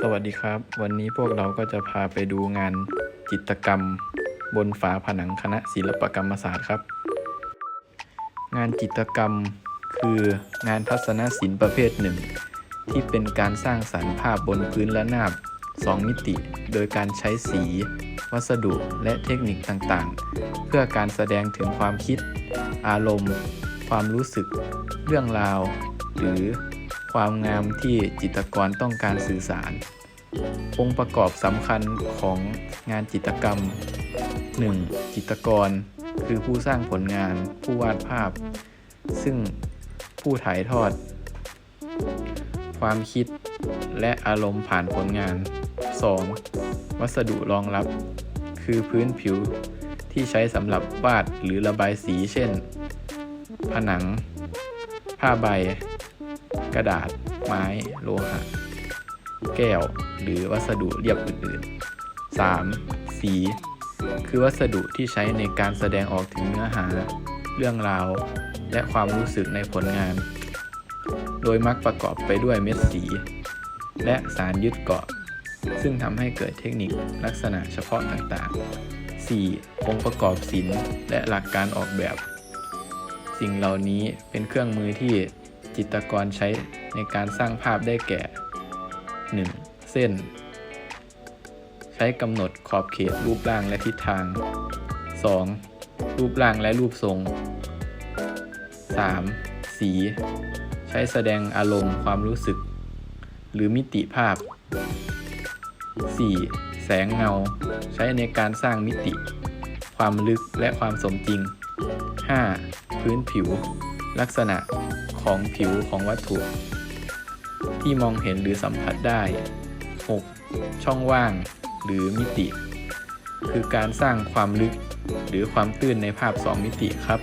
สวัสดีครับ วันนี้พวกเราก็จะพาไปดูงานจิตรกรรม บนฝาผนังคณะศิลปกรรมศาสตร์ครับ งานจิตรกรรมคืองานทัศนศิลป์ประเภทหนึ่ง ที่เป็นการสร้างสรรค์ภาพบนพื้นและนาบสองมิติ โดยการใช้สี วัสดุและเทคนิคต่างๆ เพื่อการแสดงถึงความคิด อารมณ์ ความรู้สึก เรื่องราว หรือ ความงามที่จิตรกรต้องการสื่อสาร องค์ประกอบสำคัญของงานจิตรกรรม 1. จิตรกร คือผู้สร้างผลงานผู้วาดภาพ ซึ่งผู้ถ่ายทอด ความคิดและอารมณ์ผ่านผลงาน 2. วัสดุรองรับ คือพื้นผิวที่ใช้สำหรับวาดหรือระบายสีเช่น ผนัง ผ้าใบ กระดาษ ไม้ โลหะ แก้ว หรือวัสดุเรียบอื่นๆ 3. สี คือวัสดุที่ใช้ในการแสดงออกถึงเนื้อหา เรื่องราว และความรู้สึกในผลงาน โดยมักประกอบไปด้วยเม็ดสี และสารยึดเกาะ ซึ่งทำให้เกิดเทคนิคลักษณะเฉพาะต่างๆ 4. องค์ประกอบศิลป์และหลักการออกแบบ สิ่งเหล่านี้เป็นเครื่องมือที่ จิตรกรใช้ในการสร้างภาพได้แก่ 1. เส้น ใช้กำหนดขอบเขตรูปร่างและทิศทาง 2. รูปร่างและรูปทรง 3. สี ใช้แสดงอารมณ์ความรู้สึก หรือมิติภาพ 4. แสงเงา ใช้ในการสร้างมิติ ความลึกและความสมจริง 5. พื้นผิว ลักษณะ ของผิวของวัตถุ ที่มองเห็นหรือสัมผัสได้ 6. ช่องว่างหรือมิติ คือการสร้างความลึกหรือความตื้นในภาพสองมิติครับ